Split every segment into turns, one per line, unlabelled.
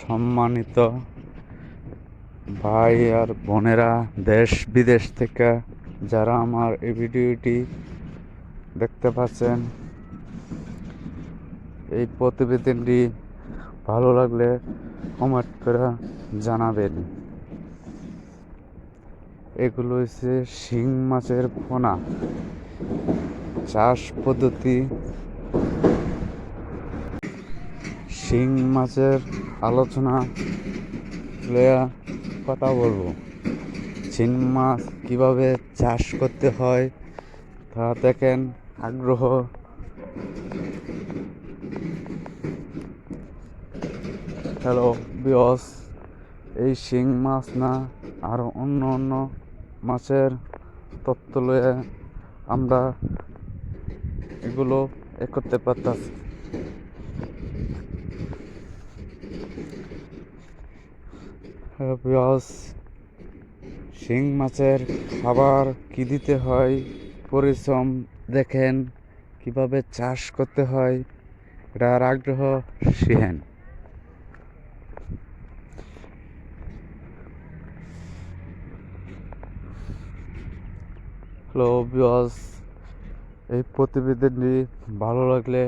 সম্মানিত ভাই আর বোনেরা দেশ বিদেশ থেকে যারা আমার এই ভিডিওটি দেখতে পাচ্ছেন, এই প্রতিবেদনটি ভালো লাগলে কমেন্ট করে জানাবেন। এগুলো হচ্ছে শিং মাছের পোনা চাষ পদ্ধতি শিং মাছের আলোচনা লয়া কথা বলব। শিং মাছ কীভাবে চাষ করতে হয় তা দেখেন আগ্রহ। হ্যালো বিয়স এই শিং মাছ না, আর অন্য অন্য মাছের তত্ত্ব লয়ে আমরা এগুলো এ করতে পারতাছি। বিয়স, শিং মাছের খাবার কি দিতে হয়? পরিশ্রম দেখেন কীভাবে চাষ করতে হয় এটার আগ্রহ শিহেন। হ্যালো বিয়স, এই প্রতিবেদনটি ভালো লাগলে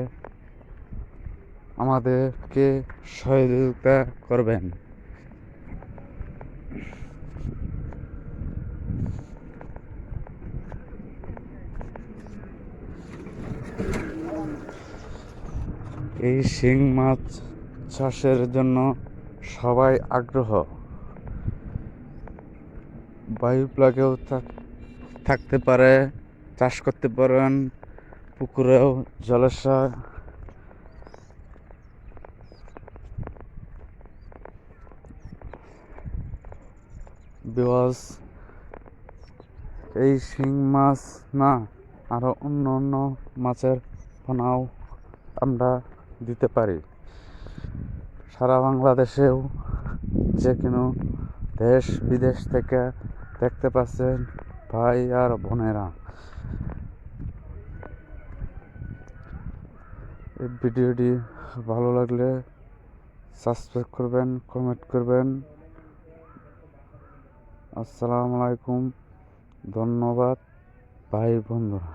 আমাদেরকে সহযোগিতা করবেন। এই শিং মাছ চাষের জন্য সবাই আগ্রহ। বায়ু প্লাগেও থাক- থাকতে পারে, চাষ করতে পারেন, পুকুরেও জলাশয়। বিকজ এই শিং মাছ না আরও অন্য অন্য মাছের পোনাও আমরা দিতে পারি। সারা বাংলাদেশেও যে কোনো দেশ বিদেশ থেকে দেখতে পাচ্ছেন ভাই আর বোনেরা। এই ভিডিওটি ভালো লাগলে সাবস্ক্রাইব করবেন কমেন্ট করবেন। আসসালামু আলাইকুম। ধন্যবাদ, ভাই বন্ধুরা।